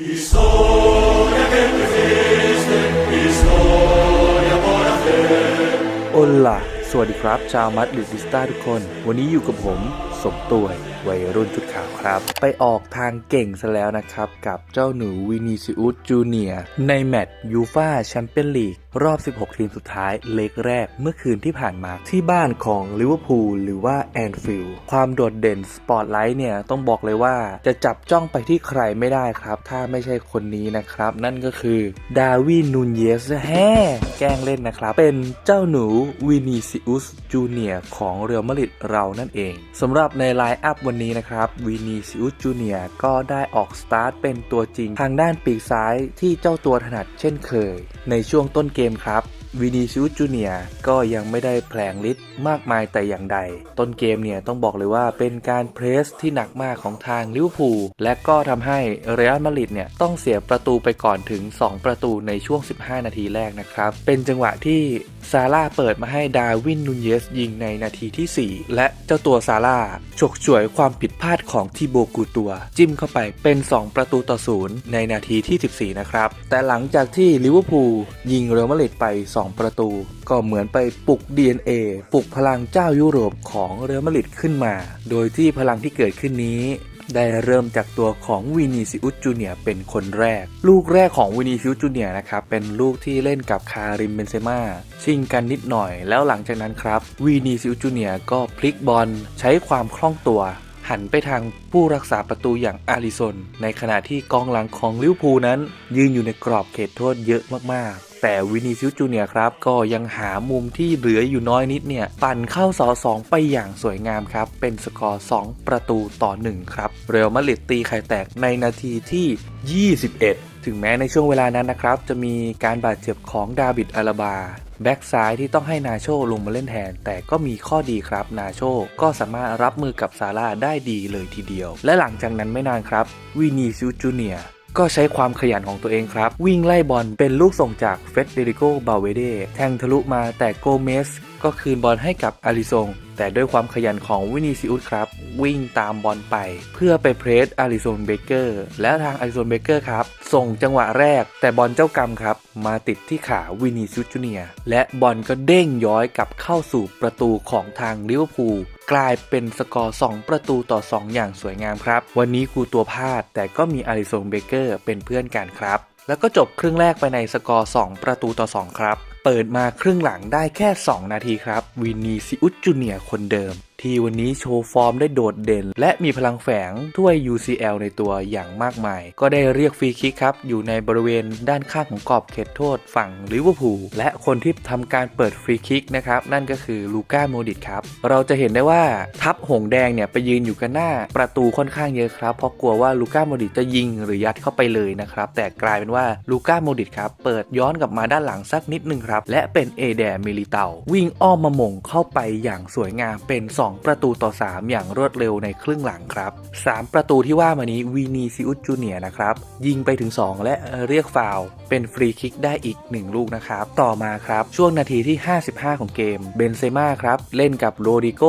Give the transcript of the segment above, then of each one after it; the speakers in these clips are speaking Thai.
Historia che tu fiste, historia buona fede. โอล่ะสวัสดีครับ ชาวมัดลิดิสตาทุกคน วันนี้อยู่กับผม สมตัวย วัยรุ่นจุดขาวครับ ไปออกทางเก่งซะแล้วนะครับ กับเจ้าหนูวินิซิอุสจูเนียในแมตช์ยูฟาแชมเปี้ยนลีกรอบ 16 ทีมสุดท้ายเล็กแรกเมื่อคืนที่ผ่านมาที่บ้านของลิเวอร์พูลหรือว่าแอนฟิลด์ความโดดเด่นสปอตไลท์เนี่ย ต้องบอกเลยว่าจะจับจ้องไปที่ใครไม่ได้ครับ ถ้าไม่ใช่คนนี้นะครับ นั่นก็คือดาวินนูนเยสแฮ่แกล้งเล่นนะครับ เป็นเจ้าหนูวินิซิอุสจูเนียของเรอัลมาดริดเรานั่นเองสำหรับในไลน์อัพวันันนี้นะครับวินีซิอุสจูเนียก็ได้ออกสตาร์ทเป็นตัวจริงทางด้านปีกซ้ายที่เจ้าตัวถนัดเช่นเคย ในช่วงต้นเกมครับ วินิซิอุสจูเนียก็ยังไม่ได้แผลงฤทธิ์มากมายแต่อย่างใด ต้นเกมเนี่ยต้องบอกเลยว่าเป็นการเพรสที่หนักมากของทางลิเวอร์พูลและก็ทำให้เรอัลมาดริดเนี่ยต้องเสียประตูไปก่อนถึง 2 ประตูในช่วง 15 นาทีแรกนะครับ เป็นจังหวะที่ซาร่าเปิดมาให้ดาวินนูนเยสยิงในนาทีที่ 4 และเจ้าตัวซาร่าฉกฉวยความผิดพลาดของทีโบกูตัว จิ้มเข้าไปเป็น 2 ประตูต่อศูนย์ในนาทีที่ 14 นะครับ แต่หลังจากที่ลิเวอร์พูลยิงเรอัลมาดริดไป2ประตู ก็เหมือนไปปลุก DNA ปลุกพลังเจ้ายุโรปของเรอัลมาดริดขึ้นมา โดยที่พลังที่เกิดขึ้นนี้ได้เริ่มจากตัวของวินีซิอุสจูเนียเป็นคนแรก ลูกแรกของวินีซิอุสจูเนียนะครับเป็นลูกที่เล่นกับคาริมเบนเซม่าชิงกันนิดหน่อย แล้วหลังจากนั้นครับวินีซิอุสจูเนียก็พลิกบอลใช้ความคล่องตัว หันไปทางผู้รักษาประตูอย่างอาริซน ในขณะที่กองหลังของลิเวอร์พูลนั้น ยืนอยู่ในกรอบเขตโทษเยอะมากๆ แต่วินิซิวจูเนียครับ ก็ยังหามุมที่เหลืออยู่น้อยนิดเนี่ย ปั่นเข้าเสาสองไปอย่างสวยงามครับ เป็นสกอร์ 2 ประตูต่อ 1 ครับ เรอัลมาดริดตีไข่แตกในนาทีที่ 21 ถึงแม้ในช่วงเวลานั้นนะครับ จะมีการบาดเจ็บของดาวิดอาลาบา แบ็กซ้ายที่ต้องให้นาโชลงมาเล่นแทน แต่ก็มีข้อดีครับ นาโชก็สามารถรับมือกับซาร่าได้ดีเลยทีเดียว และหลังจากนั้นไม่นานครับวินีซิอุสจูเนีย ก็ใช้ความขยันของตัวเองครับ วิ่งไล่บอลเป็นลูกส่งจากเฟดเดริโกบาเวเดแทงทะลุมาแต่โกเมสก็คืนบอลให้กับอาริซง แต่ด้วยความขยันของวินิซิอุสครับ วิ่งตามบอลไป เพื่อไปเพรสอาริซงเบเกอร์แล้วทางอาริซงเบเกอร์ครับ ส่งจังหวะแรก แต่บอลเจ้ากรรมครับ มาติดที่ขาวินิซิอุสจูเนียและบอลก็เด้งย้อยกลับเข้าสู่ประตูของทางลิเวอร์พูล กลายเป็นสกอร์ 2 ประตูต่อ 2 อย่างสวยงามครับ วันนี้ครูตัวพลาด แต่ก็มีอาริซงเบเกอร์เป็นเพื่อนกันครับ แล้วก็จบครึ่งแรกไปในสกอร์ 2 ประตูต่อ 2 ครับ เปิดมาครึ่งหลังได้แค่ 2 นาทีครับวินนีซิอุสจูเนียคนเดิม ที่วันนี้โชว์ฟอร์มได้โดดเด่น และมีพลังแฝงถ้วย UCL ในตัวอย่างมากมาย ก็ได้เรียกฟรีคิกครับ อยู่ในบริเวณด้านข้างของกรอบเขตโทษฝั่งลิเวอร์พูลและคนที่ทำการเปิดฟรีคิกนะครับ นั่นก็คือลูก้าโมดิตครับ เราจะเห็นได้ว่าทัพหงแดงเนี่ยไปยืนอยู่กันหน้าประตูค่อนข้างเยอะครับ เพราะกลัวว่าลูก้าโมดิตจะยิงหรือยัดเข้าไปเลยนะครับ แต่กลายเป็นว่าลูก้าโมดิตครับ เปิดย้อนกลับมาด้านหลังสักนิดนึงครับ และเป็นเอแดมิลิเตาวิ่งอ้อมมามงเข้าไปอย่างสวยงามเป็น 2ประตูต่อ 3 อย่างรวดเร็วในครึ่งหลังครับ 3 ประตูที่ว่ามานี้วีนีซิอุสจูเนียนะครับ ยิงไปถึง 2 และเรียกฟาวเป็นฟรีคิกได้อีก 1 ลูกนะครับ ต่อมาครับ ช่วงนาทีที่ 55 ของเกมเบนเซม่าครับ เล่นกับโรดิโก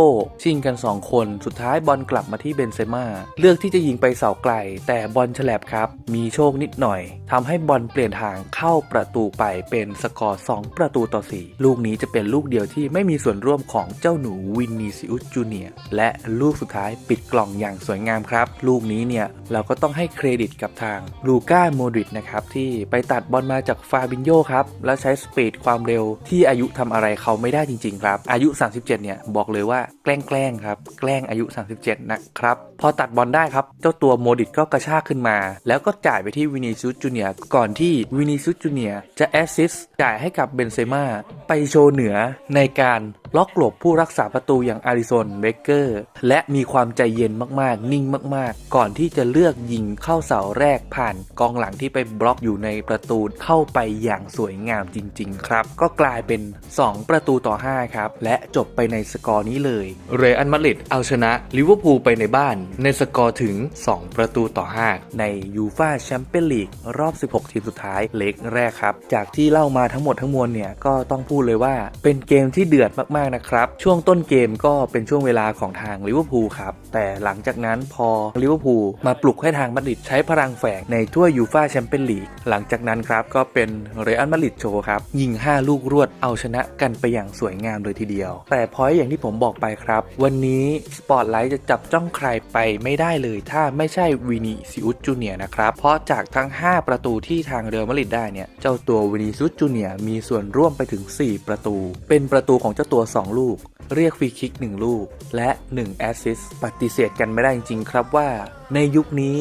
ชิงกัน 2 คน สุดท้ายบอลกลับมาที่เบนเซม่าเลือกที่จะยิงไปเสาไกล แต่บอลฉลับครับ มีโชคนิดหน่อยทำให้บอลเปลี่ยนทางเข้าประตูไปเป็นสกอร์ 2 ประตูต่อ 4 ลูกนี้จะเป็นลูกเดียวที่ไม่มีส่วนร่วมของเจ้าหนูวินนีซิอุสจูเนียร์และลูกสุดท้ายปิดกล่องอย่างสวยงามครับ ลูกนี้เนี่ยเราก็ต้องให้เครดิตกับทางลูก้าโมดริตนะครับที่ไปตัดบอลมาจากฟาบินโยครับ แล้วใช้สปีดความเร็วที่อายุทำอะไรเขาไม่ได้จริง ๆ ครับ อายุ 37 เนี่ยบอกเลยว่าแกล้งแกล้งครับ แกล้งอายุ 37 นะครับ พอตัดบอลได้ครับ เจ้าตัวโมดิตก็กระชากขึ้นมา แล้วก็จ่ายไปที่วินิซุสจูเนียก่อนที่วินิซุสจูเนียจะแอสซิสจ่ายให้กับเบนเซม่าไปโชว์เหนือในการล็อกหลบผู้รักษาประตูอย่างอาริโซนเบเกอร์และมีความใจเย็นมากๆ นิ่งมากๆ ก่อนที่จะเลือกยิงเข้าเสาแรกผ่านกองหลังที่ไปบล็อกอยู่ในประตูเข้าไปอย่างสวยงามจริง ๆ ครับ ก็กลายเป็น 2 ประตูต่อ 5 ครับ และจบไปในสกอร์นี้เลย เรอัลมาดริดเอาชนะลิเวอร์พูลไปในบ้านในสกอร์ถึง 2 ประตูต่อ 5 ในยูฟาแชมเปี้ยนลีกรอบ 16 ทีมสุดท้ายเล็กแรกครับ จากที่เล่ามาทั้งหมดทั้งมวลเนี่ยก็ต้องพูดเลยว่าเป็นเกมที่เดือดมากๆนะครับ ช่วงต้นเกมก็เป็นช่วงเวลาของทางลิเวอร์พูลครับ แต่หลังจากนั้นพอลิเวอร์พูลมาปลุกให้ทางมาดริดใช้พลังแฝงในถ้วยยูฟาแชมเปี้ยนลีกหลังจากนั้นครับก็เป็นเรอัลมาดริดโชว์ครับยิง 5 ลูกรวดเอาชนะกันไปอย่างสวยงามเลยทีเดียว แต่พอยอย่างที่ผมบอกไปครับ วันนี้สปอตไลท์จะจับจ้องใครไปไม่ได้เลย ถ้าไม่ใช่วินิซิอุสจูเนียนะครับ เพราะจากทั้ง 5 ประตูที่ทางเรอัลมาดริดได้เนี่ย เจ้าตัววินิซิอุสจูเนียมีส่วนร่วมไปถึง 4 ประตู เป็นประตูของเจ้าตัว 2 ลูก เรียกฟรีคิก 1 ลูก และ 1 แอสซิสต์ปฏิเสธกันไม่ได้จริงๆครับว่า ในยุคนี้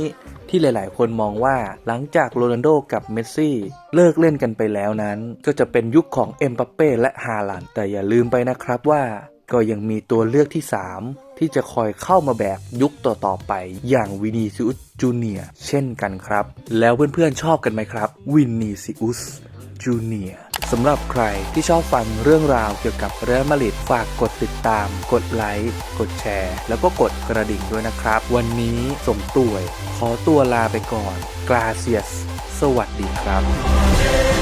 ที่หลาย ๆ คนมองว่าหลังจากโรนัลโดกับเมสซี่เลิกเล่นกันไปแล้วนั้น ก็จะเป็นยุคของเอ็มบัปเป้และฮาลันแต่อย่าลืมไปนะครับว่า ก็ยังมีตัวเลือกที่ 3 ที่จะคอยเข้ามาแบกยุคต่อๆไป อย่างวินีซิอุสจูเนียเช่นกันครับ แล้วเพื่อนๆชอบกันไหมครับ วินีซิอุสจูเนียสำหรับใครที่ชอบฟังเรื่องราวเกี่ยวกับเรอัลมาดริดฝากกดติดตาม กดไลค์ กดแชร์ แล้วก็กดกระดิ่งด้วยนะครับ วันนี้สมตุยขอตัวลาไปก่อน กราเซียส สวัสดีครับ